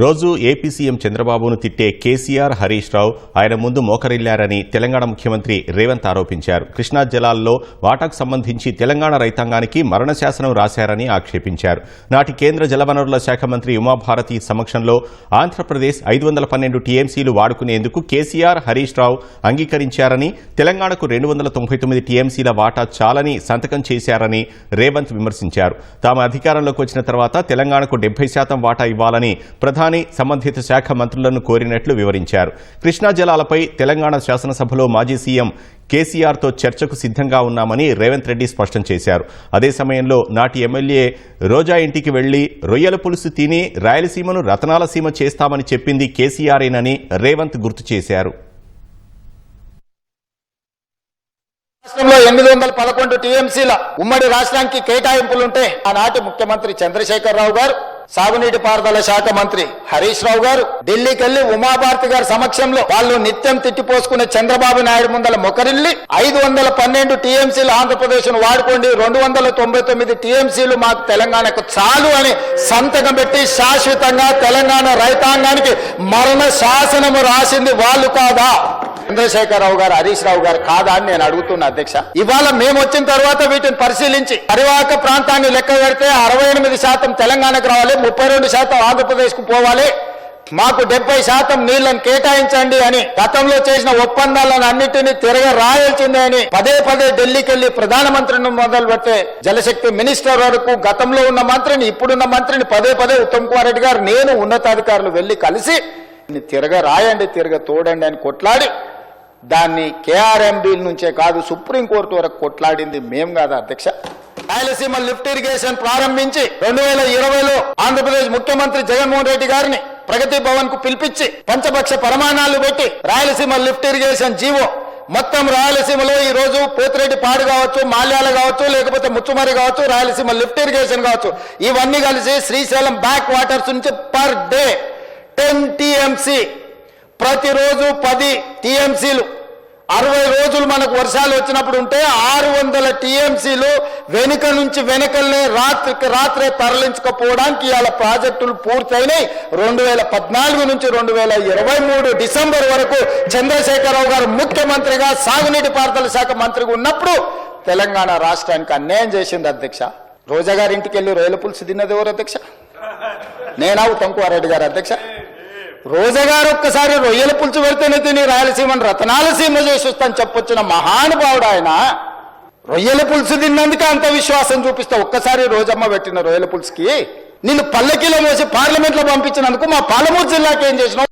రోజు AP CM చంద్రబాబును తిట్టే కేసీఆర్ హరీష్ రావు ఆయన ముందు మోకరిల్లారని తెలంగాణ ముఖ్యమంత్రి రేవంత్ ఆరోపించారు. కృష్ణా జలాల్లో వాటాకు సంబంధించి తెలంగాణ రైతాంగానికి మరణశాసనం రాశారని ఆక్షేపించారు. నాటి కేంద్ర జలవనరుల శాఖ మంత్రి ఉమాభారతి సమక్షంలో ఆంధ్రప్రదేశ్ ఐదు వందల పన్నెండు టీఎంసీలు వాడుకునేందుకు కేసీఆర్ హరీష్ రావు అంగీకరించారని తెలంగాణకు రెండు వందల తొంభై తొమ్మిది టీఎంసీల వాటా చాలని సంతకం చేశారని రేవంత్ విమర్శించారు. తాము అధికారంలోకి వచ్చిన తర్వాత తెలంగాణకు డెబ్బై శాతం వాటా ఇవ్వాలని ప్రధాన సంబంధిత శాఖ మంత్రులను కోరినట్లు వివరించారు. కృష్ణా జలాలపై తెలంగాణ శాసనసభలో మాజీ సీఎం కేసీఆర్తో చర్చకు సిద్ధంగా ఉన్నామని రేవంత్ రెడ్డి స్పష్టం చేశారు. అదే సమయంలో నాటి ఎమ్మెల్యే రోజా ఇంటికి వెళ్ళి రొయ్యల పులుసు తిని రాయలసీమను రతనాల సీమ చేస్తామని చెప్పింది కేసీఆరేనని రేవంత్ గుర్తు చేశారు. రాష్ట్రంలో ఎనిమిది వందల పదకొండు టీఎంసీల ఉమ్మడి రాష్ట్రానికి కేటాయింపులుంటే ఆనాటి ముఖ్యమంత్రి చంద్రశేఖర్ రావు గారు సాగునీటి పారుదల శాఖ మంత్రి హరీష్ రావు గారు ఢిల్లీకి వెళ్ళి ఉమాభారతి గారి సమక్షంలో వాళ్ళు నిత్యం తిట్టిపోసుకునే చంద్రబాబు నాయుడు ముందల మొకరిల్లి ఐదు వందల పన్నెండు టీఎంసీలు ఆంధ్రప్రదేశ్ను వాడుకోండి రెండు వందల తొంభై తొమ్మిది టీఎంసీలు మాకు తెలంగాణకు చాలు అని సంతకం పెట్టి శాశ్వతంగా తెలంగాణ రైతాంగానికి మరణ శాసనము రాసింది వాళ్ళు కాదా? చంద్రశేఖరరావు గారు హరీష్ రావు గారు కాదా అని నేను అడుగుతున్నా అధ్యక్ష. ఇవాళ మేము వచ్చిన తర్వాత వీటిని పరిశీలించి పరివాహక ప్రాంతాన్ని లెక్క పెడితే అరవై ఎనిమిది శాతం తెలంగాణకు రావాలి ముప్పై రెండు శాతం ఆంధ్రప్రదేశ్కు పోవాలి మాకు డెబ్బై శాతం నీళ్ళను కేటాయించండి అని గతంలో చేసిన ఒప్పందాలను అన్నింటినీ తిరగ రాయాల్సిందే అని పదే పదే ఢిల్లీకి వెళ్ళి ప్రధానమంత్రిని మొదలు పెట్టే జలశక్తి మినిస్టర్ వరకు గతంలో ఉన్న మంత్రిని ఇప్పుడున్న మంత్రిని పదే పదే ఉత్తమ్ కుమార్ రెడ్డి గారు నేను ఉన్నతాధికారులు వెళ్ళి కలిసి తిరగ రాయండి తిరగ తోడండి అని కొట్లాడి దాన్ని కేఆర్ఎంబీ నుంచే కాదు సుప్రీంకోర్టు వరకు కొట్లాడింది మేం కాదా అధ్యక్ష? రాయలసీమ లిఫ్ట్ ఇరిగేషన్ ప్రారంభించి రెండు వేల ఇరవైలో ఆంధ్రప్రదేశ్ ముఖ్యమంత్రి జగన్మోహన్ రెడ్డి గారిని ప్రగతి భవన్కు పిలిపించి పంచపక్ష ప్రమాణాలు పెట్టి రాయలసీమ లిఫ్ట్ ఇరిగేషన్ జీవో. మొత్తం రాయలసీమలో ఈ రోజు పోతిరెడ్డి పాడు కావచ్చు మాల్యాల కావచ్చు లేకపోతే ముచ్చుమరి కావచ్చు రాయలసీమ లిఫ్ట్ ఇరిగేషన్ కావచ్చు. ఇవన్నీ కలిసి శ్రీశైలం బ్యాక్ వాటర్స్ నుంచి పర్ డే టెన్ టీఎంసీ ప్రతిరోజు పది టీఎంసీలు. అరవై రోజులు మనకు వర్షాలు వచ్చినప్పుడు ఉంటే ఆరు వందల టీఎంసీలు వెనుక నుంచి వెనుకల్నే రాత్రికి రాత్రే తరలించుకపోవడానికి ఇవాళ ప్రాజెక్టులు పూర్తయినాయి. రెండు వేల పద్నాలుగు నుంచి రెండు వేల ఇరవై మూడు డిసెంబర్ వరకు చంద్రశేఖరరావు గారు ముఖ్యమంత్రిగా సాగునీటి పారుదల శాఖ మంత్రిగా ఉన్నప్పుడు తెలంగాణ రాష్ట్రానికి అన్యాయం చేసింది అధ్యక్ష. రోజా గారి ఇంటికి వెళ్ళి రొయ్యల పులుసు తిన్నది ఎవరు అధ్యక్ష? నేనా తంకువారెడ్డి గారు అధ్యక్ష? రోజగారు ఒక్కసారి రొయ్యల పులుసు పెడితేనే తిని రాయలసీమను రతనాలసీమ చేసి వస్తాను చెప్పొచ్చిన మహానుభావుడు ఆయన. రొయ్యల పులుసు తిన్నందుకే అంత విశ్వాసం చూపిస్తా. ఒక్కసారి రోజమ్మ పెట్టిన రొయ్యల పులుసుకి. నిన్ను పల్లకిలో మోసి పార్లమెంట్లో పంపించినందుకు మా పాలమూరు జిల్లాకి ఏం చేసినావు?